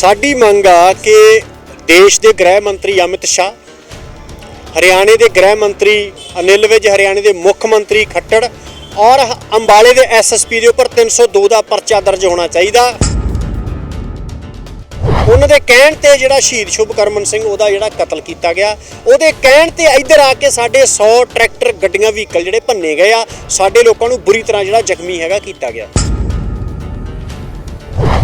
ਸਾਡੀ ਮੰਗ ਆ ਕਿ ਦੇਸ਼ ਦੇ ਗ੍ਰਹਿ ਮੰਤਰੀ ਅਮਿਤ ਸ਼ਾਹ, ਹਰਿਆਣੇ ਦੇ ਗ੍ਰਹਿ ਮੰਤਰੀ ਅਨਿਲ ਵਿਜ, ਹਰਿਆਣੇ ਦੇ ਮੁੱਖ ਮੰਤਰੀ ਖੱਟੜ ਔਰ ਹ- ਅੰਬਾਲੇ ਦੇ ਐਸਐਸਪੀ ਦੇ ਉੱਪਰ 302 ਦਾ ਪਰਚਾ ਦਰਜ ਹੋਣਾ ਚਾਹੀਦਾ। ਉਹਨਾਂ ਦੇ ਕਹਿਣ ਤੇ ਜਿਹੜਾ ਸ਼ਹੀਦ ਸ਼ੁਭਕਰਮਨ ਸਿੰਘ, ਉਹਦਾ ਜਿਹੜਾ ਕਤਲ ਕੀਤਾ ਗਿਆ। ਉਹਦੇ ਕਹਿਣ ਤੇ ਇੱਧਰ ਆ ਕੇ ਸਾਡੇ 100 ਟਰੈਕਟਰ, ਗੱਡੀਆਂ, ਵਹੀਕਲ ਜਿਹੜੇ ਭੰਨੇ ਗਏ ਆ, ਸਾਡੇ ਲੋਕਾਂ ਨੂੰ ਬੁਰੀ ਤਰ੍ਹਾਂ ਜਿਹੜਾ ਜ਼ਖਮੀ ਹੈਗਾ ਕੀਤਾ ਗਿਆ।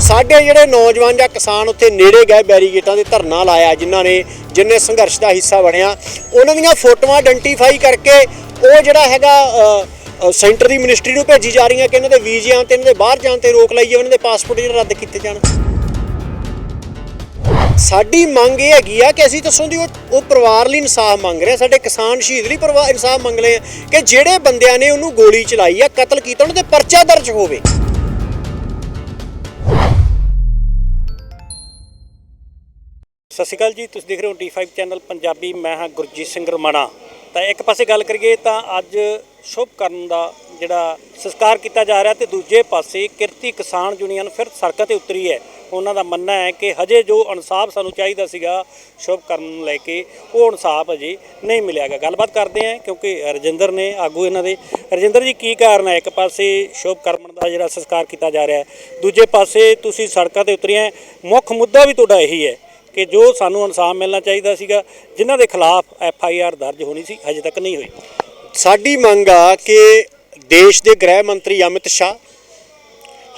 ਸਾਡੇ ਜਿਹੜੇ ਨੌਜਵਾਨ ਜਾਂ ਕਿਸਾਨ ਉੱਥੇ ਨੇੜੇ ਗਏ ਬੈਰੀਗੇਟਾਂ ਦੇ ਧਰਨਾ ਲਾਇਆ ਜਿਨ੍ਹਾਂ ਨੇ ਜਿੰਨੇ ਸੰਘਰਸ਼ ਦਾ ਹਿੱਸਾ ਬਣਿਆ, ਉਹਨਾਂ ਦੀਆਂ ਫੋਟੋਆਂ ਆਇਡੈਂਟੀਫਾਈ ਕਰਕੇ ਉਹ ਜਿਹੜਾ ਹੈਗਾ ਸੈਂਟਰ ਦੀ ਮਿਨਿਸਟਰੀ ਨੂੰ ਭੇਜੀ ਜਾ ਰਹੀਆਂ ਕਿ ਇਹਨਾਂ ਦੇ ਵੀਜ਼ਿਆਂ ਤੇ, ਇਹਨਾਂ ਦੇ ਬਾਹਰ ਜਾਣ ਤੇ ਰੋਕ ਲਾਈਏ, ਉਹਨਾਂ ਦੇ ਪਾਸਪੋਰਟ ਜਿਹੜੇ ਰੱਦ ਕੀਤੇ ਜਾਣ। ਸਾਡੀ ਮੰਗ ਇਹ ਹੈਗੀ ਆ ਕਿ ਅਸੀਂ ਦੱਸੋ ਦੀ ਉਹ ਉਹ ਪਰਿਵਾਰ ਲਈ ਇਨਸਾਫ ਮੰਗ ਰਹੇ ਆ, ਸਾਡੇ ਕਿਸਾਨ ਸ਼ਹੀਦ ਲਈ ਪਰਿਵਾਰ ਇਨਸਾਫ ਮੰਗ ਰਹੇ ਆ ਕਿ ਜਿਹੜੇ ਬੰਦਿਆਂ ਨੇ ਉਹਨੂੰ ਗੋਲੀ ਚਲਾਈ ਆ, ਕਤਲ ਕੀਤਾ, ਉਹਨਾਂ ਤੇ ਪਰਚਾ ਦਰਜ ਹੋਵੇ। ਸਤਿ ਸ਼੍ਰੀ ਅਕਾਲ ਜੀ, ਤੁਸੀਂ ਦੇਖ ਰਹੇ ਹੋ ਟੀ5 ਚੈਨਲ ਪੰਜਾਬੀ, ਮੈਂ ਹਾਂ ਗੁਰਜੀਤ ਸਿੰਘ ਰਮਾਣਾ। ਤਾਂ ਇੱਕ ਪਾਸੇ ਗੱਲ ਕਰੀਏ ਤਾਂ ਅੱਜ ਸ਼ੁਭ ਕਰਨ ਦਾ ਜਿਹੜਾ ਸੰਸਕਾਰ ਕੀਤਾ ਜਾ ਰਿਹਾ ਤੇ ਦੂਜੇ ਪਾਸੇ ਕਿਰਤੀ ਕਿਸਾਨ ਯੂਨੀਅਨ ਫਿਰ ਸੜਕਾਂ ਤੇ ਉਤਰੀ ਹੈ। ਉਹਨਾਂ ਦਾ ਮੰਨਣਾ ਹੈ ਕਿ ਹਜੇ ਜੋ ਇਨਸਾਫ ਸਾਨੂੰ ਚਾਹੀਦਾ ਸੀਗਾ ਸ਼ੁਭ ਕਰਨ ਨੂੰ ਲੈ ਕੇ, ਉਹ ਇਨਸਾਫ ਹਜੇ ਨਹੀਂ ਮਿਲਿਆਗਾ ਗੱਲਬਾਤ ਕਰਦੇ ਹਾਂ ਕਿਉਂਕਿ ਰਜਿੰਦਰ ਨੇ ਆਗੂ ਇਹਨਾਂ ਦੇ। ਰਜਿੰਦਰ ਜੀ, ਕੀ ਕਾਰਨ ਹੈ? ਇੱਕ ਪਾਸੇ ਸ਼ੁਭ ਕਰਮਨ ਦਾ ਜਿਹੜਾ ਸੰਸਕਾਰ ਕੀਤਾ ਜਾ ਰਿਹਾ ਹੈ, ਦੂਜੇ ਪਾਸੇ ਤੁਸੀਂ ਸੜਕਾਂ ਤੇ ਉਤਰੀਆਂ ਮੁੱਖ ਮੁੱਦਾ ਵੀ ਤੁਹਾਡਾ ਇਹੀ ਹੈ ਕਿ ਜੋ ਸਾਨੂੰ ਇਨਸਾਫ ਮਿਲਣਾ ਚਾਹੀਦਾ ਸੀਗਾ, ਜਿਨ੍ਹਾਂ ਦੇ ਖਿਲਾਫ ਐਫ ਆਈ ਆਰ ਦਰਜ ਹੋਣੀ ਸੀ ਹਜੇ ਤੱਕ ਨਹੀਂ ਹੋਈ। ਸਾਡੀ ਮੰਗ ਆ ਕਿ ਦੇਸ਼ ਦੇ ਗ੍ਰਹਿ ਮੰਤਰੀ ਅਮਿਤ ਸ਼ਾਹ,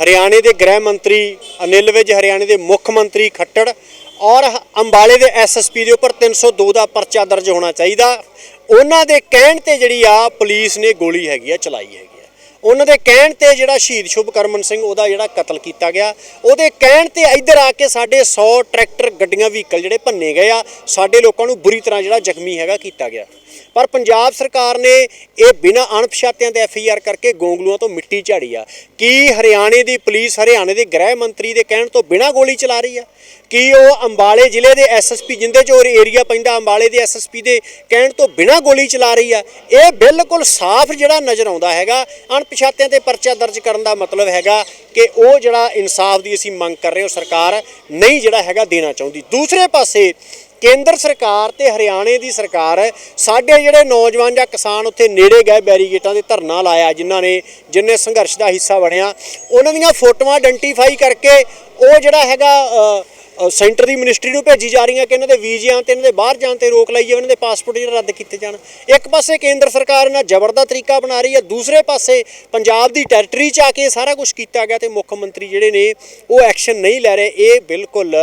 ਹਰਿਆਣੇ ਦੇ ਗ੍ਰਹਿ ਮੰਤਰੀ ਅਨਿਲ ਵਿਜ, ਹਰਿਆਣੇ ਦੇ ਮੁੱਖ ਮੰਤਰੀ ਖੱਟੜ ਔਰ ਹ- ਅੰਬਾਲੇ ਦੇ ਐਸਐਸਪੀ ਦੇ ਉੱਪਰ 302 ਦਾ ਪਰਚਾ ਦਰਜ ਹੋਣਾ ਚਾਹੀਦਾ। ਉਹਨਾਂ ਦੇ ਕਹਿਣ ਤੇ ਜਿਹੜੀ ਆ ਪੁਲਿਸ ਨੇ ਗੋਲੀ ਹੈਗੀ ਆ, ਚਲਾਈ ਹੈਗੀ ਉਹਨਾਂ ਦੇ ਕਹਿਣ ਤੇ ਜਿਹੜਾ ਸ਼ਹੀਦ ਸ਼ੁਭਕਰਮਨ ਸਿੰਘ ਉਹਦਾ ਜਿਹੜਾ ਕਤਲ ਕੀਤਾ ਗਿਆ, ਉਹਦੇ ਕਹਿਣ ਤੇ ਇੱਧਰ ਆ ਕੇ ਸਾਡੇ 100 ਟਰੈਕਟਰ, ਗੱਡੀਆਂ, ਵਹੀਕਲ ਜਿਹੜੇ ਭੰਨੇ ਗਏ ਆ, ਸਾਡੇ ਲੋਕਾਂ ਨੂੰ ਬੁਰੀ ਤਰ੍ਹਾਂ ਜਿਹੜਾ ਜ਼ਖਮੀ ਹੈਗਾ ਕੀਤਾ ਗਿਆ। ਪਰ ਪੰਜਾਬ ਸਰਕਾਰ ਨੇ ਇਹ ਬਿਨਾਂ ਅਣਪਛਾਤਿਆਂ ਤੇ ਐਫਆਈਆਰ ਕਰਕੇ ਗੋਂਗਲੂਆਂ ਤੋਂ ਮਿੱਟੀ ਝਾੜੀ ਆ। ਕੀ ਹਰਿਆਣੇ ਦੀ ਪੁਲਿਸ ਹਰਿਆਣੇ ਦੇ ਗ੍ਰਹਿ ਮੰਤਰੀ ਦੇ ਕਹਿਣ ਤੋਂ ਬਿਨਾਂ ਗੋਲੀ ਚਲਾ ਰਹੀ ਆ? ਕੀ ਉਹ ਅੰਬਾਲੇ ਜ਼ਿਲ੍ਹੇ ਦੇ ਐਸਐਸਪੀ ਜਿੰਦੇ ਚੋਰ ਏਰੀਆ ਪੈਂਦਾ ਅੰਬਾਲੇ ਦੇ ਐਸਐਸਪੀ ਦੇ ਕਹਿਣ ਤੋਂ ਬਿਨਾਂ ਗੋਲੀ ਚਲਾ ਰਹੀ ਆ? ਇਹ ਬਿਲਕੁਲ ਸਾਫ਼ ਜਿਹੜਾ ਨਜ਼ਰ ਆਉਂਦਾ ਹੈਗਾ, ਅਣਪਛਾਤਿਆਂ ਤੇ ਪਰਚਾ ਦਰਜ ਕਰਨ ਦਾ ਮਤਲਬ ਹੈਗਾ ਕਿ ਉਹ ਜਿਹੜਾ ਇਨਸਾਫ ਦੀ ਅਸੀਂ ਮੰਗ ਕਰ ਰਹੇ ਹੋ ਸਰਕਾਰ ਨਹੀਂ ਜਿਹੜਾ ਹੈਗਾ ਦੇਣਾ ਚਾਹੁੰਦੀ। ਦੂਸਰੇ ਪਾਸੇ ਕੇਂਦਰ ਸਰਕਾਰ ਤੇ ਹਰਿਆਣੇ ਦੀ ਸਰਕਾਰ ਸਾਡੇ ਜਿਹੜੇ ਨੌਜਵਾਨ ਜਾਂ ਕਿਸਾਨ ਉੱਥੇ ਨੇੜੇ ਗਏ ਬੈਰੀਗੇਟਾਂ ਦੇ ਧਰਨਾ ਲਾਇਆ ਜਿਨ੍ਹਾਂ ਨੇ ਜਿੰਨੇ ਸੰਘਰਸ਼ ਦਾ ਹਿੱਸਾ ਬਣਿਆ, ਉਹਨਾਂ ਦੀਆਂ ਫੋਟੋਆਂ ਆਇਡੈਂਟੀਫਾਈ ਕਰਕੇ ਉਹ ਜਿਹੜਾ ਹੈਗਾ ਸੈਂਟਰ ਦੀ ਮਿਨਿਸਟਰੀ ਨੂੰ ਭੇਜੀ ਜਾ ਰਹੀਆਂ ਕਿ ਇਹਨਾਂ ਦੇ ਵੀਜ਼ਿਆਂ ਤੇ ਇਹਨਾਂ ਦੇ ਬਾਹਰ ਜਾਣ ਤੇ ਰੋਕ ਲਾਈ ਲਾਈਏ ਇਹਨਾਂ ਦੇ ਪਾਸਪੋਰਟ ਜਿਹੜੇ ਰੱਦ ਕੀਤੇ ਜਾਣ। ਇੱਕ ਪਾਸੇ ਕੇਂਦਰ ਸਰਕਾਰ ਇਹਨਾਂ ਜ਼ਬਰ ਦਾ ਤਰੀਕਾ ਬਣਾ ਰਹੀ ਹੈ, ਦੂਸਰੇ ਪਾਸੇ ਪੰਜਾਬ ਦੀ ਟੈਰੀਟਰੀ 'ਚ ਆ ਕੇ ਸਾਰਾ ਕੁਝ ਕੀਤਾ ਗਿਆ ਤੇ ਮੁੱਖ ਮੰਤਰੀ ਜਿਹੜੇ ਨੇ, ਉਹ ਐਕਸ਼ਨ ਨਹੀਂ ਲੈ ਰਹੇ। ਇਹ ਬਿਲਕੁਲ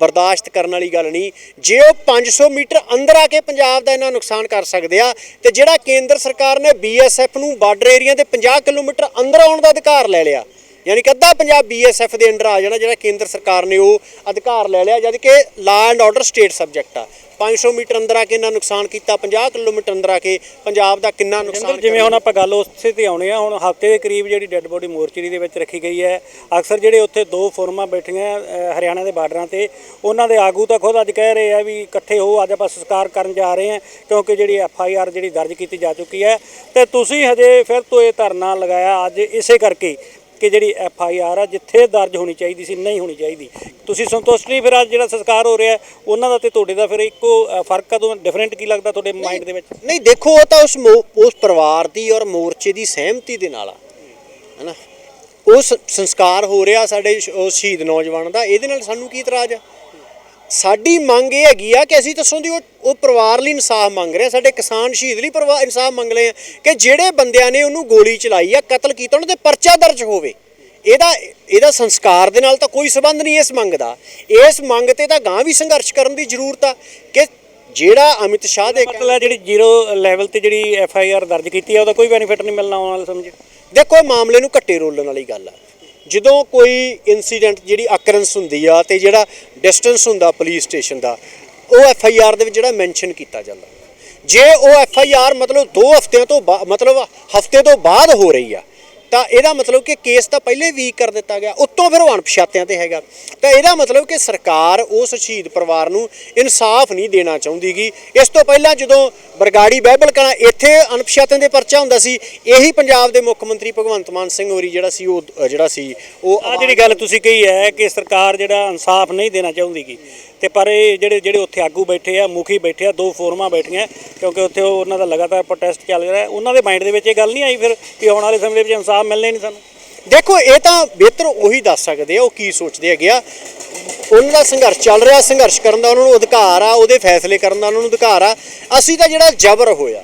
ਬਰਦਾਸ਼ਤ ਕਰਨ ਵਾਲੀ ਗੱਲ ਨਹੀਂ। ਜੇ ਉਹ 500 ਮੀਟਰ ਅੰਦਰ ਆ ਕੇ ਪੰਜਾਬ ਦਾ ਇਹਨਾਂ ਨੁਕਸਾਨ ਕਰ ਸਕਦੇ ਆ, ਤੇ ਜਿਹੜਾ ਕੇਂਦਰ ਸਰਕਾਰ ਨੇ ਬੀਐਸਐਫ ਨੂੰ ਬਾਰਡਰ ਏਰੀਆ ਦੇ 50 ਕਿਲੋਮੀਟਰ ਅੰਦਰ ਆਉਣ ਦਾ ਅਧਿਕਾਰ ਲੈ ਲਿਆ ਯਾਨੀ ਕਿ ਅੱਧਾ ਪੰਜਾਬ ਬੀਐਸਐਫ ਦੇ ਅੰਡਰ ਆ ਜਾਣਾ ਜਿਹੜਾ ਕੇਂਦਰ ਸਰਕਾਰ ਨੇ ਉਹ ਅਧਿਕਾਰ ਲੈ ਲਿਆ ਜਦ ਕਿ law and order state subject ਆ। 500 ਮੀਟਰ ਅੰਦਰ ਆ ਕੇ ਇਹਨਾਂ ਨੁਕਸਾਨ ਕੀਤਾ 50 ਕਿਲੋਮੀਟਰ ਅੰਦਰ ਆ ਕੇ ਪੰਜਾਬ ਦਾ ਕਿੰਨਾ ਨੁਕਸਾਨ ਜਿਵੇਂ ਹੁਣ ਆਪਾਂ ਗੱਲ ਉਸੇ ਤੇ ਆਉਣੇ ਆ ਹੁਣ ਹਫ਼ਤੇ ਦੇ ਕਰੀਬ ਜਿਹੜੀ ਡੈੱਡ ਬੋਡੀ ਮੋਰਚਰੀ ਦੇ ਵਿੱਚ ਰੱਖੀ ਗਈ ਹੈ ਅਕਸਰ ਜਿਹੜੇ ਉੱਥੇ ਦੋ ਫੋਰਮਾਂ ਬੈਠੀਆਂ ਹਰਿਆਣਾ ਦੇ ਬਾਰਡਰਾਂ ਤੇ ਉਹਨਾਂ ਦੇ ਆਗੂ ਤਾਂ ਖੁਦ ਅੱਜ ਕਹਿ ਰਹੇ ਆ ਵੀ ਇਕੱਠੇ ਹੋ ਅੱਜ ਆਪਾਂ ਸੰਸਕਾਰ ਕਰਨ ਜਾ ਰਹੇ ਹਾਂ ਕਿਉਂਕਿ ਜਿਹੜੀ ਐਫ ਆਈ ਆਰ ਜਿਹੜੀ ਦਰਜ ਕੀਤੀ ਜਾ ਚੁੱਕੀ ਹੈ। ਤੇ ਤੁਸੀਂ ਹਜੇ ਫਿਰ ਤੋਂ ਇਹ ਧਰਨਾ ਲਗਾਇਆ ਅੱਜ ਇਸੇ ਕਰਕੇ ਕਿ ਜਿਹੜੀ ਐਫ ਆਈ ਆਰ ਆ ਜਿੱਥੇ ਦਰਜ ਹੋਣੀ ਚਾਹੀਦੀ ਸੀ ਨਹੀਂ ਹੋਣੀ ਚਾਹੀਦੀ। ਤੁਸੀਂ ਸੰਤੁਸ਼ਟ ਨਹੀਂ ਫਿਰ ਅੱਜ ਜਿਹੜਾ ਸੰਸਕਾਰ ਹੋ ਰਿਹਾ ਉਹਨਾਂ ਦਾ ਤੇ ਤੁਹਾਡੇ ਦਾ ਫਿਰ ਇੱਕੋ ਫ਼ਰਕ ਆ ਤੋਂ ਡਿਫਰੈਂਟ ਕੀ ਲੱਗਦਾ ਤੁਹਾਡੇ ਮਾਈਂਡ ਦੇ ਵਿੱਚ? ਨਹੀਂ ਦੇਖੋ ਉਹ ਤਾਂ ਉਸ ਉਸ ਪਰਿਵਾਰ ਦੀ ਔਰ ਮੋਰਚੇ ਦੀ ਸਹਿਮਤੀ ਦੇ ਨਾਲ ਆ। ਹੈਨਾ? ਉਸ ਸੰਸਕਾਰ ਹੋ ਰਿਹਾ ਸਾਡੇ ਸ਼- ਉਹ ਸ਼ਹੀਦ ਨੌਜਵਾਨ ਦਾ ਇਹਦੇ ਨਾਲ ਸਾਨੂੰ ਕੀ ਇਤਰਾਜ਼ ਆ? ਸਾਡੀ ਮੰਗ ਇਹ ਹੈਗੀ ਆ ਕਿ ਅਸੀਂ ਦੱਸੋ ਦੀ ਉਹ ਉਹ ਪਰਿਵਾਰ ਲਈ ਇਨਸਾਫ ਮੰਗ ਰਹੇ ਆ ਸਾਡੇ ਕਿਸਾਨ ਸ਼ਹੀਦ ਲਈ ਪਰਿਵਾਰ ਇਨਸਾਫ ਮੰਗ ਰਹੇ ਆ ਕਿ ਜਿਹੜੇ ਬੰਦਿਆਂ ਨੇ ਉਹਨੂੰ ਗੋਲੀ ਚਲਾਈ ਆ ਕਤਲ ਕੀਤਾ ਉਹਨਾਂ ਤੇ ਪਰਚਾ ਦਰਜ ਹੋਵੇ। ਇਹਦਾ ਇਹਦਾ ਸੰਸਕਾਰ ਦੇ ਨਾਲ ਤਾਂ ਕੋਈ ਸਬੰਧ ਨਹੀਂ ਇਸ ਮੰਗ ਦਾ। ਇਸ ਮੰਗ ਤੇ ਤਾਂ ਗਾਂ ਵੀ ਸੰਘਰਸ਼ ਕਰਨ ਦੀ ਜ਼ਰੂਰਤ ਆ ਕਿ ਜਿਹੜਾ ਅਮਿਤ ਸ਼ਾਹ ਦੇ ਮਤਲਬ ਜਿਹੜੀ ਜ਼ੀਰੋ ਲੈਵਲ ਤੇ ਜਿਹੜੀ ਐਫ ਆਈ ਆਰ ਦਰਜ ਕੀਤੀ ਹੈ ਉਹਦਾ ਕੋਈ ਬੈਨੀਫਿਟ ਨਹੀਂ ਮਿਲਣਾ ਆਉਣ ਵਾਲੇ ਸਮੇਂ 'ਚ? ਦੇਖੋ ਇਹ ਮਾਮਲੇ ਨੂੰ ਘੱਟੇ ਰੋਲਣ ਵਾਲੀ ਗੱਲ ਆ। ਜਦੋਂ ਕੋਈ ਇਨਸੀਡੈਂਟ ਜਿਹੜੀ ਅਕਰੈਂਸ ਹੁੰਦੀ ਆ ਤੇ ਜਿਹੜਾ ਡਿਸਟੈਂਸ ਹੁੰਦਾ ਪੁਲਿਸ ਸਟੇਸ਼ਨ ਦਾ, ਉਹ ਐਫ ਆਈ ਆਰ ਦੇ ਵਿੱਚ ਜਿਹੜਾ ਮੈਂਸ਼ਨ ਕੀਤਾ ਜਾਂਦਾ। ਜੇ ਉਹ ਐਫ ਆਈ ਆਰ ਮਤਲਬ 2 ਹਫ਼ਤਿਆਂ ਤੋਂ ਬਾ- ਮਤਲਬ ਹਫ਼ਤੇ ਤੋਂ ਬਾਅਦ ਹੋ ਰਹੀ ਆ ਤਾਂ ਇਹਦਾ ਮਤਲਬ ਕਿ ਕੇਸ ਤਾਂ ਪਹਿਲੇ ਵੀਕ ਕਰ ਦਿੱਤਾ ਗਿਆ, ਉੱਤੋਂ ਫਿਰ ਉਹ ਅਣਪਛਾਤਿਆਂ ਤੇ ਹੈਗਾ। ਤਾਂ ਇਹਦਾ ਮਤਲਬ ਕਿ ਸਰਕਾਰ ਉਸ ਸ਼ਹੀਦ ਪਰਿਵਾਰ ਨੂੰ ਇਨਸਾਫ ਨਹੀਂ ਦੇਣਾ ਚਾਹੁੰਦੀਗੀ। ਇਸ ਤੋਂ ਪਹਿਲਾਂ ਜਦੋਂ ਬਰਗਾੜੀ ਬਹਿਬਲ ਕਲਾਂ, ਇੱਥੇ ਅਣਪਛਾਤਿਆਂ ਦੇ ਪਰਚਾ ਹੁੰਦਾ ਸੀ, ਇਹੀ ਪੰਜਾਬ ਦੇ ਮੁੱਖ ਮੰਤਰੀ ਭਗਵੰਤ ਮਾਨ ਸਿੰਘ ਹੋਰੀ ਜਿਹੜਾ ਸੀ, ਉਹ, ਜਿਹੜਾ ਸੀ, ਉਹ ਆ ਜਿਹੜੀ ਗੱਲ ਤੁਸੀਂ ਕਹੀ ਹੈ ਕਿ ਸਰਕਾਰ ਜਿਹੜਾ ਇਨਸਾਫ ਨਹੀਂ ਦੇਣਾ ਚਾਹੁੰਦੀਗੀ ਤੇ ਪਰ ਇਹ ਜਿਹੜੇ ਜਿਹੜੇ ਉੱਥੇ ਆਗੂ ਬੈਠੇ ਆ, ਮੁਖੀ ਬੈਠੇ ਆ, ਦੋ ਫੋਰਮਾਂ ਬੈਠੀਆਂ, ਕਿਉਂਕਿ ਉੱਥੇ ਉਹਨਾਂ ਦਾ ਲਗਾਤਾਰ ਪ੍ਰੋਟੈਸਟ ਚੱਲ ਰਿਹਾ ਉਹਨਾਂ ਦੇ ਮਾਈਂਡ ਦੇ ਵਿੱਚ ਇਹ ਗੱਲ ਨਹੀਂ ਆਈ ਫਿਰ ਕਿ ਆਉਣ ਵਾਲੇ ਸਮੇਂ ਦੇ ਵਿੱਚ ਇਨਸਾਫ ਮਿਲਣੇ ਨਹੀਂ ਸਾਨੂੰ। ਦੇਖੋ, ਇਹ ਤਾਂ ਬਿਹਤਰ ਉਹੀ ਦੱਸ ਸਕਦੇ ਆ, ਉਹ ਕੀ ਸੋਚਦੇ ਹੈਗੇ ਆ। ਉਹਨਾਂ ਦਾ ਸੰਘਰਸ਼ ਚੱਲ ਰਿਹਾ, ਸੰਘਰਸ਼ ਕਰਨ ਦਾ ਉਹਨਾਂ ਨੂੰ ਅਧਿਕਾਰ ਆ, ਉਹਦੇ ਫੈਸਲੇ ਕਰਨ ਦਾ ਉਹਨਾਂ ਨੂੰ ਅਧਿਕਾਰ ਆ। ਅਸੀਂ ਤਾਂ ਜਿਹੜਾ ਜ਼ਬਰ ਹੋਇਆ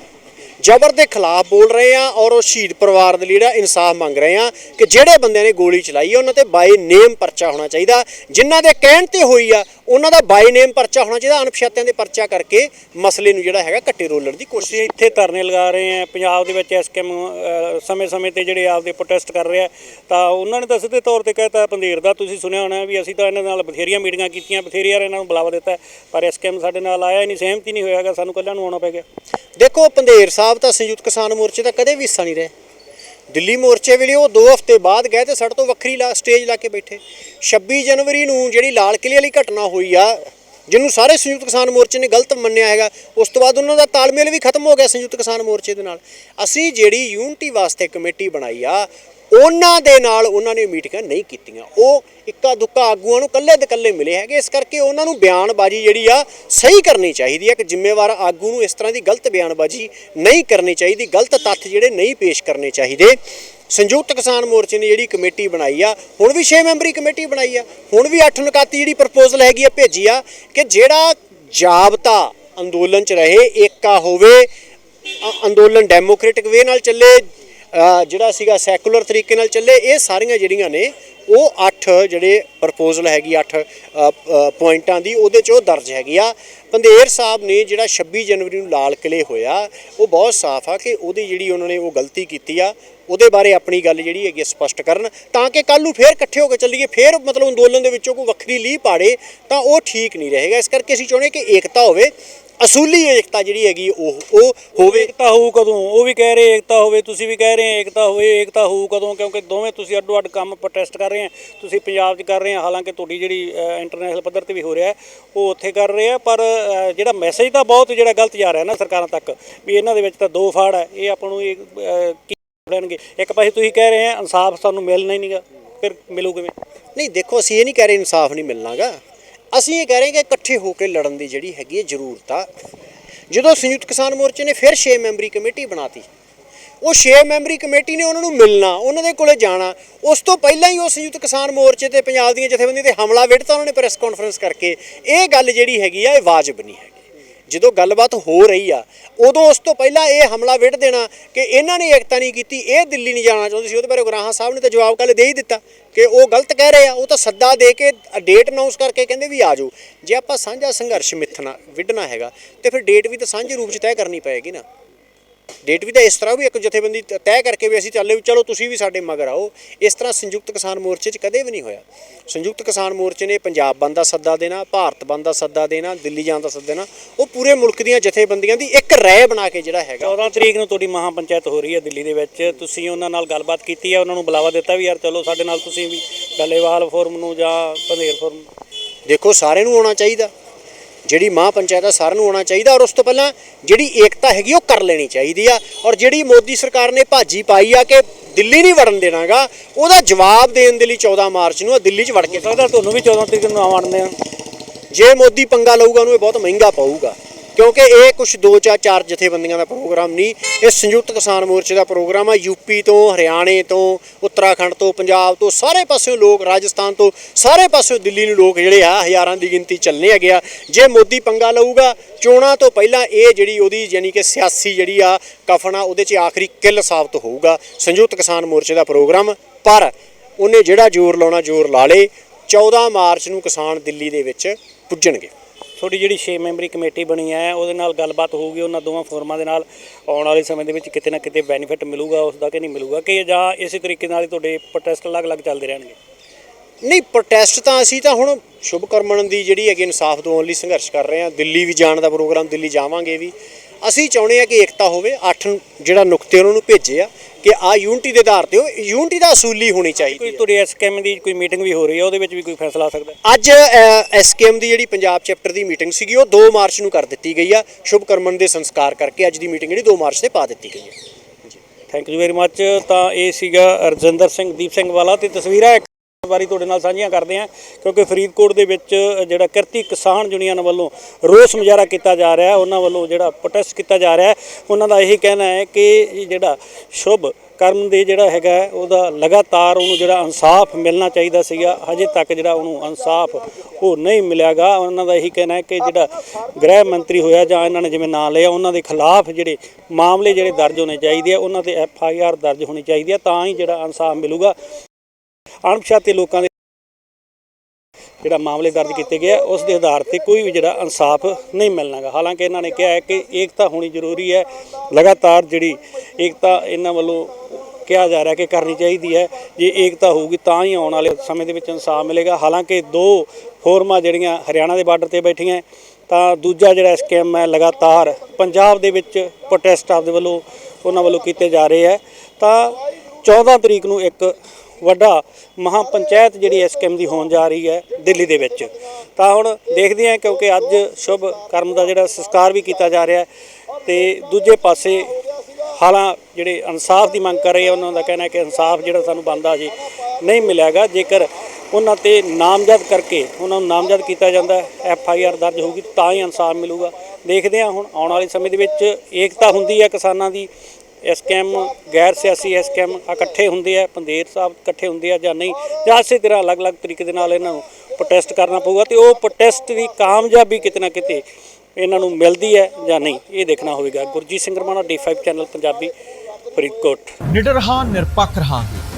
ਜ਼ਬਰ ਦੇ ਖਿਲਾਫ ਬੋਲ ਰਹੇ ਆ ਔਰ ਉਹ ਸ਼ਹੀਦ ਪਰਿਵਾਰ ਦੇ ਲਈ ਜਿਹੜਾ ਇਨਸਾਫ ਮੰਗ ਰਹੇ ਆ ਕਿ ਜਿਹੜੇ ਬੰਦਿਆਂ ਨੇ ਗੋਲੀ ਚਲਾਈ ਆ ਉਹਨਾਂ ਤੇ ਬਾਈ ਨੇਮ ਪਰਚਾ ਹੋਣਾ ਚਾਹੀਦਾ। ਜਿਨ੍ਹਾਂ ਦੇ ਕਹਿਣ ਤੇ ਹੋਈ ਆ ਉਹਨਾਂ ਦਾ ਬਾਈ ਨੇਮ ਪਰਚਾ ਹੋਣਾ ਚਾਹੀਦਾ। ਅਣਪਛਾਤਿਆਂ ਦੇ ਪਰਚਾ ਕਰਕੇ ਮਸਲੇ ਨੂੰ ਜਿਹੜਾ ਹੈਗਾ ਕੱਟੇ ਰੋਲਣ ਦੀ ਕੋਸ਼ਿਸ਼ ਅਸੀਂ ਇੱਥੇ ਧਰਨੇ ਲਗਾ ਰਹੇ ਆ। ਪੰਜਾਬ ਦੇ ਵਿੱਚ ਐਸਕੇਮ ਸਮੇਂ-ਸਮੇਂ ਤੇ ਜਿਹੜੇ ਆਪਦੇ ਪ੍ਰੋਟੈਸਟ ਕਰ ਰਹੇ ਆ ਤਾਂ ਉਹਨਾਂ ਨੇ ਤਾਂ ਸਿੱਧੇ ਤੌਰ ਤੇ ਕਹਿਤਾ ਪੰਧੇਰ ਦਾ। ਤੁਸੀਂ ਸੁਣਿਆ ਹੋਣਾ ਵੀ ਅਸੀਂ ਤਾਂ ਇਹਨਾਂ ਨਾਲ ਬਥੇਰੀਆਂ ਮੀਟਿੰਗਾਂ ਕੀਤੀਆਂ ਬਥੇਰੀ ਵਾਰ ਇਹਨਾਂ ਨੂੰ ਬੁਲਾਵਾ ਦਿੱਤਾ ਪਰ ਐਸਕੇਮ ਸਾਡੇ ਨਾਲ ਆਇਆ ਹੀ ਨਹੀਂ ਸਹਿਮਤੀ ਨਹੀਂ ਹੋਇਆਗਾ ਸਾਨੂੰ ਕੱਲਿਆਂ ਨੂੰ ਆਉਣਾ ਪੈ ਗਿਆ। ਦੇਖੋ ਪੰਧੇਰ ਸਾਹਿਬ ਤਾਂ ਸੰਯੁਕਤ ਕਿਸਾਨ ਮੋਰਚੇ ਦਾ ਕਦੇ ਵੀ ਹਿੱਸਾ ਨਹੀਂ ਰਹੇ। ਦਿੱਲੀ ਮੋਰਚੇ ਵੇਲੇ ਉਹ 2 ਹਫ਼ਤੇ ਬਾਅਦ ਗਏ ਤੇ ਸਾਡੇ ਤੋਂ ਵੱਖਰੀ ਲਾ ਸਟੇਜ ਲਾ ਕੇ ਬੈਠੇ। 26 ਜਨਵਰੀ ਨੂੰ ਜਿਹੜੀ ਲਾਲ ਕਿਲੇ ਵਾਲੀ ਘਟਨਾ ਹੋਈ ਆ, ਜਿਹਨੂੰ ਸਾਰੇ ਸੰਯੁਕਤ ਕਿਸਾਨ ਮੋਰਚੇ ਨੇ ਗਲਤ ਮੰਨਿਆ ਹੈਗਾ, ਉਸ ਤੋਂ ਬਾਅਦ ਉਹਨਾਂ ਦਾ ਤਾਲਮੇਲ ਵੀ ਖਤਮ ਹੋ ਗਿਆ ਸੰਯੁਕਤ ਕਿਸਾਨ ਮੋਰਚੇ ਦੇ ਨਾਲ। ਅਸੀਂ ਜਿਹੜੀ ਯੂਨਿਟੀ ਵਾਸਤੇ ਕਮੇਟੀ ਬਣਾਈ ਆ ਉਹਨਾਂ ਦੇ ਨਾਲ ਉਹਨਾਂ ਨੇ ਮੀਟਿੰਗਾਂ ਨਹੀਂ ਕੀਤੀਆਂ। ਉਹ ਇੱਕਾ ਦੁੱਕਾ ਆਗੂਆਂ ਨੂੰ ਕੱਲੇ ਦੇ ਕੱਲੇ ਮਿਲੇ ਹੈਗੇ। ਇਸ ਕਰਕੇ ਉਹਨਾਂ ਨੂੰ ਬਿਆਨਬਾਜ਼ੀ ਜਿਹੜੀ ਆ ਸਹੀ ਕਰਨੀ ਚਾਹੀਦੀ ਹੈ। ਕਿ ਜ਼ਿੰਮੇਵਾਰ ਆਗੂ ਨੂੰ ਇਸ ਤਰ੍ਹਾਂ ਦੀ ਗਲਤ ਬਿਆਨਬਾਜ਼ੀ ਨਹੀਂ ਕਰਨੀ ਚਾਹੀਦੀ। ਗਲਤ ਤੱਥ ਜਿਹੜੇ ਨਹੀਂ ਪੇਸ਼ ਕਰਨੇ ਚਾਹੀਦੇ। ਸੰਯੁਕਤ ਕਿਸਾਨ ਮੋਰਚੇ ਨੇ ਜਿਹੜੀ ਕਮੇਟੀ ਬਣਾਈ ਆ, ਹੁਣ ਵੀ 6 ਮੈਂਬਰੀ ਕਮੇਟੀ ਬਣਾਈ ਆ। ਹੁਣ ਵੀ 8 ਨੁਕਾਤੀ ਜਿਹੜੀ ਪ੍ਰਪੋਜ਼ਲ ਹੈਗੀ ਆ ਭੇਜੀ ਆ ਕਿ ਜਿਹੜਾ ਜਾਬਤਾ ਅੰਦੋਲਨ ਚ ਰਹੇ, ਏਕਾ ਹੋਵੇ ਅੰਦੋਲਨ ਡੈਮੋਕ੍ਰੈਟਿਕ ਵੇ ਨਾਲ ਚੱਲੇ ਜਿਹੜਾ ਸੀਗਾ ਸੈਕੂਲਰ ਤਰੀਕੇ ਨਾਲ ਚੱਲੇ, ਇਹ ਸਾਰੀਆਂ ਜਿਹੜੀਆਂ ਨੇ, ਉਹ 8 ਜਿਹੜੇ ਪ੍ਰਪੋਜ਼ਲ ਹੈਗੀ 8 ਪੁਆਇੰਟਾਂ ਦੀ, ਉਹਦੇ ਚ ਉਹ ਦਰਜ ਹੈਗੀ ਆ। ਪੰਧੇਰ ਸਾਹਿਬ ਨੇ ਜਿਹੜਾ 26 ਜਨਵਰੀ ਨੂੰ ਲਾਲ ਕਿਲੇ ਹੋਇਆ, ਉਹ ਬਹੁਤ ਸਾਫ਼ ਆ ਕਿ ਉਹਦੀ ਜਿਹੜੀ ਉਹਨਾਂ ਨੇ ਉਹ ਗਲਤੀ ਕੀਤੀ ਆ, ਉਹਦੇ ਬਾਰੇ ਆਪਣੀ ਗੱਲ ਜਿਹੜੀ ਹੈਗੀ ਆ ਸਪਸ਼ਟ ਕਰਨ, ਤਾਂ ਕਿ ਕੱਲ ਨੂੰ ਫੇਰ ਇਕੱਠੇ ਹੋ ਕੇ ਚੱਲੀਏ, ਫੇਰ ਮਤਲਬ ਅੰਦੋਲਨ ਦੇ ਵਿੱਚੋਂ ਕੋਈ ਵੱਖਰੀ ਲੀਹ ਪਾੜੇ, ਤਾਂ ਉਹ ਠੀਕ ਨਹੀਂ ਰਹੇਗਾ। ਇਸ ਕਰਕੇ ਅਸੀਂ ਚਾਹੁੰਦੇ ਕਿ ਏਕਤਾ ਹੋਵੇ ਅਸੂਲੀ ਏਕਤਾ ਜਿਹੜੀ ਹੈਗੀ ਉਹ ਉਹ ਹੋਵੇ, ਏਕਤਾ ਹੋਊ ਕਦੋਂ? ਉਹ ਵੀ ਕਹਿ ਰਹੇ ਏਕਤਾ ਹੋਵੇ, ਤੁਸੀਂ ਵੀ ਕਹਿ ਰਹੇ ਏਕਤਾ ਹੋਵੇ, ਏਕਤਾ ਹੋਊ ਕਦੋਂ? ਕਿਉਂਕਿ ਦੋਵੇਂ ਤੁਸੀਂ ਅੱਡੋ ਅੱਡ ਕੰਮ ਪ੍ਰੋਟੈਸਟ ਕਰ ਰਹੇ ਆ। ਤੁਸੀਂ ਪੰਜਾਬ 'ਚ ਕਰ ਰਹੇ ਆ, ਹਾਲਾਂਕਿ ਤੁਹਾਡੀ ਜਿਹੜੀ ਇੰਟਰਨੈਸ਼ਨਲ ਪੱਧਰ ਤੇ ਵੀ ਹੋ ਰਿਹਾ ਉਹ ਉੱਥੇ ਕਰ ਰਹੇ ਆ, ਪਰ ਜਿਹੜਾ ਮੈਸੇਜ ਤਾਂ ਬਹੁਤ ਜਿਹੜਾ ਗਲਤ ਜਾ ਰਿਹਾ ਨਾ ਸਰਕਾਰਾਂ ਤੱਕ, ਵੀ ਇਹਨਾਂ ਦੇ ਵਿੱਚ ਤਾਂ ਦੋ ਫਾੜ ਹੈ, ਇਹ ਆਪਾਂ ਨੂੰ ਇਹ ਕੀ ਲੈਣਗੇ ਇੱਕ ਪਾਸੇ ਤੁਸੀਂ ਕਹਿ ਰਹੇ ਆ, ਇਨਸਾਫ ਸਾਨੂੰ ਮਿਲਣਾ ਹੀ ਨਹੀਂਗਾ ਫਿਰ ਮਿਲੂ ਕਿਵੇਂ? ਨਹੀਂ, ਦੇਖੋ, ਅਸੀਂ ਇਹ ਨਹੀਂ ਕਹਿ ਰਹੇ ਇਨਸਾਫ ਨਹੀਂ ਮਿਲਣਾਗਾ। ਅਸੀਂ ਇਹ ਕਹਿ ਰਹੇ ਕਿ ਇਕੱਠੇ ਹੋ ਕੇ ਲੜਨ ਦੀ ਜਿਹੜੀ ਹੈਗੀ ਹੈ ਜ਼ਰੂਰਤ ਆ। ਜਦੋਂ ਸੰਯੁਕਤ ਕਿਸਾਨ ਮੋਰਚੇ ਨੇ ਫਿਰ 6 ਮੈਂਬਰੀ ਕਮੇਟੀ ਬਣਾਤੀ। ਉਹ 6 ਮੈਂਬਰੀ ਕਮੇਟੀ ਨੇ ਉਹਨਾਂ ਨੂੰ ਮਿਲਣਾ, ਉਹਨਾਂ ਦੇ ਕੋਲੇ ਜਾਣਾ। ਉਸ ਤੋਂ ਪਹਿਲਾਂ ਹੀ ਉਹ ਸੰਯੁਕਤ ਕਿਸਾਨ ਮੋਰਚੇ ਤੇ ਪੰਜਾਬ ਦੀਆਂ ਜਥੇਬੰਦੀਆਂ ਤੇ ਹਮਲਾ ਵਿੜਤਾ ਉਹਨਾਂ ਨੇ ਪ੍ਰੈਸ ਕਾਨਫਰੰਸ ਕਰਕੇ। ਇਹ ਗੱਲ ਜਿਹੜੀ ਹੈਗੀ ਆ, ਇਹ ਵਾਜਬ ਨਹੀਂ ਹੈਗੀ। ਜਦੋਂ ਗੱਲਬਾਤ ਹੋ ਰਹੀ ਆ, ਉਦੋਂ ਉਸ ਤੋਂ ਪਹਿਲਾਂ ਇਹ ਹਮਲਾ ਵਿੜ ਦੇਣਾ ਕਿ ਇਹਨਾਂ ਨੇ ਏਕਤਾ ਨਹੀਂ ਕੀਤੀ, ਇਹ ਦਿੱਲੀ ਨਹੀਂ ਜਾਣਾ ਚਾਹੁੰਦੇ ਸੀ। ਉਹਦੇ ਬਾਰੇ ਗੁਰਾਹਾਂ ਸਾਹਿਬ ਨੇ ਤਾਂ ਜਵਾਬ ਕੱਲ ਦੇ ਹੀ ਦਿੱਤਾ। ਕਿ ਉਹ ਗਲਤ ਕਹਿ ਰਹੇ ਆ, ਉਹ ਤਾਂ ਸੱਦਾ ਦੇ ਕੇ ਡੇਟ ਅਨਾਉਂਸ ਕਰਕੇ ਕਹਿੰਦੇ ਵੀ ਆ ਜਾਓ। ਜੇ ਆਪਾਂ ਸਾਂਝਾ ਸੰਘਰਸ਼ ਮਿੱਥਣਾ, ਵਿੱਢਣਾ ਹੈਗਾ, ਤੇ ਫਿਰ ਡੇਟ ਵੀ ਤਾਂ ਸਾਂਝੇ ਰੂਪ 'ਚ ਤੈਅ ਕਰਨੀ ਪਏਗੀ ਨਾ। ਡੇਟ ਵੀ ਤਾਂ ਇਸ ਤਰ੍ਹਾਂ ਵੀ ਇੱਕ ਜਥੇਬੰਦੀ ਤੈਅ ਕਰਕੇ ਵੀ ਅਸੀਂ ਚੱਲੇ ਵੀ ਚਲੋ ਤੁਸੀਂ ਵੀ ਸਾਡੇ ਮਗਰ ਆਓ। ਇਸ ਤਰ੍ਹਾਂ ਸੰਯੁਕਤ ਕਿਸਾਨ ਮੋਰਚੇ 'ਚ ਕਦੇ ਵੀ ਨਹੀਂ ਹੋਇਆ। ਸੰਯੁਕਤ ਕਿਸਾਨ ਮੋਰਚੇ ਨੇ ਪੰਜਾਬ ਬੰਦ ਦਾ ਸੱਦਾ ਦੇਣਾ ਭਾਰਤ ਬੰਦ ਦਾ ਸੱਦਾ ਦੇਣਾ ਦਿੱਲੀ ਜਾਣ ਦਾ ਸੱਦਾ ਦੇਣਾ ਉਹ ਪੂਰੇ ਮੁਲਕ ਦੀਆਂ ਜਥੇਬੰਦੀਆਂ ਦੀ ਇੱਕ ਰਾਏ ਬਣਾ ਕੇ ਜਿਹੜਾ ਹੈਗਾ। 14 ਤਰੀਕ ਨੂੰ ਤੁਹਾਡੀ ਮਹਾ ਪੰਚਾਇਤ ਹੋ ਰਹੀ ਹੈ ਦਿੱਲੀ ਦੇ ਵਿੱਚ। ਤੁਸੀਂ ਉਹਨਾਂ ਨਾਲ ਗੱਲਬਾਤ ਕੀਤੀ ਹੈ ਉਹਨਾਂ ਨੂੰ ਬੁਲਾਵਾ ਦਿੱਤਾ ਵੀ ਯਾਰ ਚਲੋ ਸਾਡੇ ਨਾਲ ਤੁਸੀਂ ਵੀ ਡੱਲੇਵਾਲ ਫੋਰਮ ਨੂੰ ਜਾਂ ਪੰਧੇਰ ਫੋਰਮ ਦੇਖੋ ਸਾਰਿਆਂ ਨੂੰ ਆਉਣਾ ਚਾਹੀਦਾ। ਜਿਹੜੀ ਮਾਂ ਪੰਚਾਇਤ ਆ ਸਾਰਿਆਂ ਨੂੰ ਆਉਣਾ ਚਾਹੀਦਾ ਔਰ ਉਸ ਤੋਂ ਪਹਿਲਾਂ ਜਿਹੜੀ ਏਕਤਾ ਹੈਗੀ ਉਹ ਕਰ ਲੈਣੀ ਚਾਹੀਦੀ ਆ। ਔਰ ਜਿਹੜੀ ਮੋਦੀ ਸਰਕਾਰ ਨੇ ਭਾਜੀ ਪਾਈ ਆ ਕਿ ਦਿੱਲੀ ਨਹੀਂ ਵੜਨ ਦੇਣਾਗਾ ਉਹਦਾ ਜਵਾਬ ਦੇਣ ਦੇ ਲਈ 14 ਮਾਰਚ ਨੂੰ ਦਿੱਲੀ 'ਚ ਵੜ ਕੇ ਸਕਦਾ ਤੁਹਾਨੂੰ ਵੀ 14 ਤਰੀਕ ਨੂੰ ਆਵਣਦੇ ਆ ਜੇ ਮੋਦੀ ਪੰਗਾ ਲਊਗਾ ਉਹਨੂੰ ਇਹ ਬਹੁਤ ਮਹਿੰਗਾ ਪਊਗਾ। ਕਿਉਂਕਿ ਇਹ ਕੁਝ ਦੋ ਚਾਰ ਚਾਰ ਜਥੇਬੰਦੀਆਂ ਦਾ ਪ੍ਰੋਗਰਾਮ ਨਹੀਂ, ਇਹ ਸੰਯੁਕਤ ਕਿਸਾਨ ਮੋਰਚੇ ਦਾ ਪ੍ਰੋਗਰਾਮ ਆ। ਯੂਪੀ ਤੋਂ, ਹਰਿਆਣੇ ਤੋਂ, ਉੱਤਰਾਖੰਡ ਤੋਂ, ਪੰਜਾਬ ਤੋਂ, ਸਾਰੇ ਪਾਸਿਓਂ ਲੋਕ, ਰਾਜਸਥਾਨ ਤੋਂ, ਸਾਰੇ ਪਾਸਿਓਂ ਦਿੱਲੀ ਨੂੰ ਲੋਕ ਜਿਹੜੇ ਆ, ਹਜ਼ਾਰਾਂ ਦੀ ਗਿਣਤੀ ਚੱਲਨੇ ਹੈਗੇ ਆ। ਜੇ ਮੋਦੀ ਪੰਗਾ ਲਊਗਾ, ਚੋਣਾਂ ਤੋਂ ਪਹਿਲਾਂ ਇਹ ਜਿਹੜੀ ਉਹਦੀ ਯਾਨੀ ਕਿ ਸਿਆਸੀ ਜਿਹੜੀ ਆ ਕਫਨ ਆ, ਉਹਦੇ 'ਚ ਆਖਰੀ ਕਿੱਲ ਸਾਬਤ ਹੋਊਗਾ ਸੰਯੁਕਤ ਕਿਸਾਨ ਮੋਰਚੇ ਦਾ ਪ੍ਰੋਗਰਾਮ। ਪਰ ਉਹਨੇ ਜਿਹੜਾ ਜ਼ੋਰ ਲਾਉਣਾ, ਜ਼ੋਰ ਲਾ ਲੇ 14 ਮਾਰਚ ਨੂੰ ਕਿਸਾਨ ਦਿੱਲੀ ਦੇ ਵਿੱਚ ਪੁੱਜਣਗੇ। ਤੁਹਾਡੀ ਜਿਹੜੀ 6 ਮੈਂਬਰੀ ਕਮੇਟੀ ਬਣੀ ਹੈ, ਉਹਦੇ ਨਾਲ ਗੱਲਬਾਤ ਹੋਊਗੀ, ਉਹਨਾਂ ਦੋਵਾਂ ਫੋਰਮਾਂ ਦੇ ਨਾਲ ਆਉਣ ਵਾਲੇ ਸਮੇਂ ਦੇ ਵਿੱਚ ਕਿਤੇ ਨਾ ਕਿਤੇ ਬੈਨੀਫਿਟ ਮਿਲੂਗਾ ਉਸ ਦਾ ਕਿ ਨਹੀਂ ਮਿਲੂਗਾ, ਕਿ ਜਾਂ ਇਸੇ ਤਰੀਕੇ ਨਾਲ ਹੀ ਤੁਹਾਡੇ ਪ੍ਰੋਟੈਸਟ ਅਲੱਗ-ਅਲੱਗ ਚੱਲਦੇ ਰਹਿਣਗੇ? ਨਹੀਂ ਪ੍ਰੋਟੈਸਟ ਤਾਂ ਅਸੀਂ ਤਾਂ ਹੁਣ ਸ਼ੁਭ ਕਰਮਣ ਦੀ ਜਿਹੜੀ ਹੈਗੀ ਇਨਸਾਫ ਦਿਵਾਉਣ ਲਈ ਸੰਘਰਸ਼ ਕਰ ਰਹੇ ਹਾਂ, ਦਿੱਲੀ ਵੀ ਜਾਣ ਦਾ ਪ੍ਰੋਗਰਾਮ, ਦਿੱਲੀ ਜਾਵਾਂਗੇ ਵੀ। ਅਸੀਂ ਚਾਹੁੰਦੇ ਆ ਕਿ ਏਕਤਾ ਹੋਵੇ ਅੱਠ ਜਿਹੜਾ ਨੁਕਤੇ ਉਹਨਾਂ ਨੂੰ ਭੇਜੇ ਆ ਕਿ ਆ ਯੂਨਿਟੀ ਦੇ ਆਧਾਰ ਤੇ ਉਹ ਯੂਨਿਟੀ ਦਾ ਅਸੂਲੀ ਹੋਣੀ ਚਾਹੀਦੀ ਕੋਈ ਹੈ। ਤੁਹਾਡੀ ਐਸਕੇਐਮ ਦੀ ਕੋਈ ਮੀਟਿੰਗ ਵੀ ਹੋ ਰਹੀ ਹੈ ਉਹਦੇ ਵਿੱਚ ਵੀ ਕੋਈ ਫੈਸਲਾ ਆ ਸਕਦਾ? ਹੈ ਅੱਜ ਐਸਕੇਐਮ ਦੀ ਜਿਹੜੀ ਪੰਜਾਬ ਚੈਪਟਰ ਦੀ ਮੀਟਿੰਗ ਸੀਗੀ ਉਹ 2 ਮਾਰਚ ਨੂੰ ਕਰ ਦਿੱਤੀ ਗਈ ਆ ਸ਼ੁਭ ਕਰਮਨ ਦੇ ਸੰਸਕਾਰ ਕਰਕੇ ਅੱਜ ਦੀ ਮੀਟਿੰਗ ਜਿਹੜੀ 2 ਮਾਰਚ ਤੇ ਪਾ ਦਿੱਤੀ ਗਈ ਹੈ। ਥੈਂਕ ਯੂ ਵੈਰੀ ਮੱਚ ਤਾਂ ਇਹ ਸੀਗਾ ਰਜਿੰਦਰ ਸਿੰਘ ਦੀਪ ਸਿੰਘ ਵਾਲਾ ਤੇ ਤਸਵੀਰਾਂ ਇੱਕ ਵਾਰੀ ਤੁਹਾਡੇ ਨਾਲ ਸਾਂਝੀਆਂ ਕਰਦੇ ਹਾਂ, ਕਿਉਂਕਿ ਫਰੀਦਕੋਟ ਦੇ ਵਿੱਚ ਜਿਹੜਾ ਕਿਰਤੀ ਕਿਸਾਨ ਯੂਨੀਅਨ ਵੱਲੋਂ ਰੋਸ ਮੁਜ਼ਾਹਰਾ ਕੀਤਾ ਜਾ ਰਿਹਾ ਹੈ, ਉਹਨਾਂ ਵੱਲੋਂ ਜਿਹੜਾ ਪ੍ਰੋਟੈਸਟ ਕੀਤਾ ਜਾ ਰਿਹਾ ਹੈ, ਉਹਨਾਂ ਦਾ ਇਹੀ ਕਹਿਣਾ ਹੈ ਕਿ ਜਿਹੜਾ ਸ਼ੁਭ ਕਰਮ ਦੇ ਜਿਹੜਾ ਹੈਗਾ ਉਹਦਾ ਲਗਾਤਾਰ ਉਹਨੂੰ ਜਿਹੜਾ ਇਨਸਾਫ ਮਿਲਣਾ ਚਾਹੀਦਾ ਸੀਗਾ, ਹਜੇ ਤੱਕ ਜਿਹੜਾ ਉਹਨੂੰ ਇਨਸਾਫ ਉਹ ਨਹੀਂ ਮਿਲਿਆਗਾ। ਉਹਨਾਂ ਦਾ ਇਹੀ ਕਹਿਣਾ ਹੈ ਕਿ ਜਿਹੜਾ ਗ੍ਰਹਿ ਮੰਤਰੀ ਹੋਇਆ ਜਾਂ ਇਹਨਾਂ ਨੇ ਜਿਵੇਂ ਨਾਂ ਲਿਆ, ਉਹਨਾਂ ਦੇ ਖਿਲਾਫ ਜਿਹੜੇ ਮਾਮਲੇ ਜਿਹੜੇ ਦਰਜ ਹੋਣੇ ਚਾਹੀਦੇ ਆ, ਉਹਨਾਂ ਤੇ ਐਫ ਆਈ ਆਰ ਦਰਜ ਹੋਣੀ ਚਾਹੀਦੀ ਹੈ ਤਾਂ ਹੀ ਜਿਹੜਾ ਇਨਸਾਫ ਮਿਲੂਗਾ। ਅਣਪਛਾਤੇ ਲੋਕਾਂ ਦੇ ਜਿਹੜਾ ਮਾਮਲੇ ਦਰਜ ਕੀਤੇ ਗਏ ਉਸ ਦੇ ਆਧਾਰ ਤੇ ਕੋਈ ਵੀ ਜਿਹੜਾ ਇਨਸਾਫ ਨਹੀਂ ਮਿਲਣਾਗਾ। ਹਾਲਾਂਕਿ ਇਹਨਾਂ ਨੇ ਕਿਹਾ ਹੈ ਕਿ ਏਕਤਾ ਹੋਣੀ ਜ਼ਰੂਰੀ ਹੈ। ਲਗਾਤਾਰ ਜਿਹੜੀ ਏਕਤਾ ਇਹਨਾਂ ਵੱਲੋਂ ਕਿਹਾ ਜਾ ਰਿਹਾ ਕਿ ਕਰਨੀ ਚਾਹੀਦੀ ਹੈ। ਜੇ ਏਕਤਾ ਹੋਊਗੀ ਤਾਂ ਹੀ ਆਉਣ ਵਾਲੇ ਸਮੇਂ ਦੇ ਵਿੱਚ ਇਨਸਾਫ ਮਿਲੇਗਾ। ਹਾਲਾਂਕਿ ਦੋ ਫੋਰਮਾਂ ਜਿਹੜੀਆਂ ਹਰਿਆਣਾ ਦੇ ਬਾਰਡਰ ਤੇ ਬੈਠੀਆਂ ਤਾਂ ਦੂਜਾ ਜਿਹੜਾ ਸਕੈਮ ਹੈ, ਲਗਾਤਾਰ ਪੰਜਾਬ ਦੇ ਵਿੱਚ ਪ੍ਰੋਟੈਸਟ ਆਪਦੇ ਵੱਲੋਂ ਉਹਨਾਂ ਵੱਲੋਂ ਕੀਤੇ ਜਾ ਰਹੇ ਹੈ। ਤਾਂ 14 ਤਰੀਕ ਨੂੰ ਇੱਕ ਵੱਡਾ ਮਹਾ ਪੰਚਾਇਤ ਜਿਹੜੀ ਇਸ ਸਕੀਮ ਦੀ ਹੋਣ ਜਾ ਰਹੀ ਹੈ ਦਿੱਲੀ ਦੇ ਵਿੱਚ। ਤਾਂ ਹੁਣ ਦੇਖਦੇ ਹਾਂ ਕਿਉਂਕਿ ਅੱਜ ਸ਼ੁਭ ਕਰਮ ਦਾ ਜਿਹੜਾ ਸੰਸਕਾਰ ਵੀ ਕੀਤਾ ਜਾ ਰਿਹਾ ਹੈ ਤੇ ਦੂਜੇ ਪਾਸੇ ਹਾਲਾਂ ਜਿਹੜੇ ਇਨਸਾਫ ਦੀ ਮੰਗ ਕਰ ਰਹੇ ਆ, ਉਹਨਾਂ ਦਾ ਕਹਿਣਾ ਹੈ ਕਿ ਇਨਸਾਫ ਜਿਹੜਾ ਸਾਨੂੰ ਬਣਦਾ ਜੀ ਨਹੀਂ ਮਿਲਿਆਗਾ। ਜੇਕਰ ਉਹਨਾਂ ਤੇ ਨਾਮਜ਼ਦ ਕਰਕੇ ਉਹਨਾਂ ਨੂੰ ਨਾਮਜ਼ਦ ਕੀਤਾ ਜਾਂਦਾ ਹੈ, ਐਫ ਆਈ ਆਰ ਦਰਜ ਹੋਊਗੀ ਤਾਂ ਹੀ ਇਨਸਾਫ ਮਿਲੂਗਾ। ਦੇਖਦੇ ਹਾਂ ਹੁਣ ਆਉਣ ਵਾਲੇ ਸਮੇਂ ਦੇ ਵਿੱਚ ਏਕਤਾ ਹੁੰਦੀ ਹੈ ਕਿਸਾਨਾਂ ਦੀ ਇਸ ਕੈਮ ਗੈਰ ਸਿਆਸੀ ਇਸ ਕੈਮ ਇਕੱਠੇ ਹੁੰਦੇ ਆ ਪੰਦੇਰ ਸਾਹਿਬ ਇਕੱਠੇ ਹੁੰਦੇ ਆ ਜਾਂ ਨਹੀਂ, ਜਾਂ ਇਸੇ ਤਰ੍ਹਾਂ ਅਲੱਗ-ਅਲੱਗ ਤਰੀਕੇ ਦੇ ਨਾਲ ਇਹਨਾਂ ਨੂੰ ਪ੍ਰੋਟੈਸਟ ਕਰਨਾ ਪਊਗਾ ਤੇ ਉਹ ਪ੍ਰੋਟੈਸਟ ਦੀ ਕਾਮਯਾਬੀ ਕਿਤੇ ਨਾ ਕਿਤੇ ਇਹਨਾਂ ਨੂੰ ਮਿਲਦੀ ਹੈ ਜਾਂ ਨਹੀਂ, ਇਹ ਦੇਖਣਾ ਹੋਵੇਗਾ। Gurjeet Singh Ramana D5 channel Punjabi Faridkot. ਨਿਡਰ ਹਾਂ, ਨਿਰਪੱਖ ਰਹਾਂਗੇ।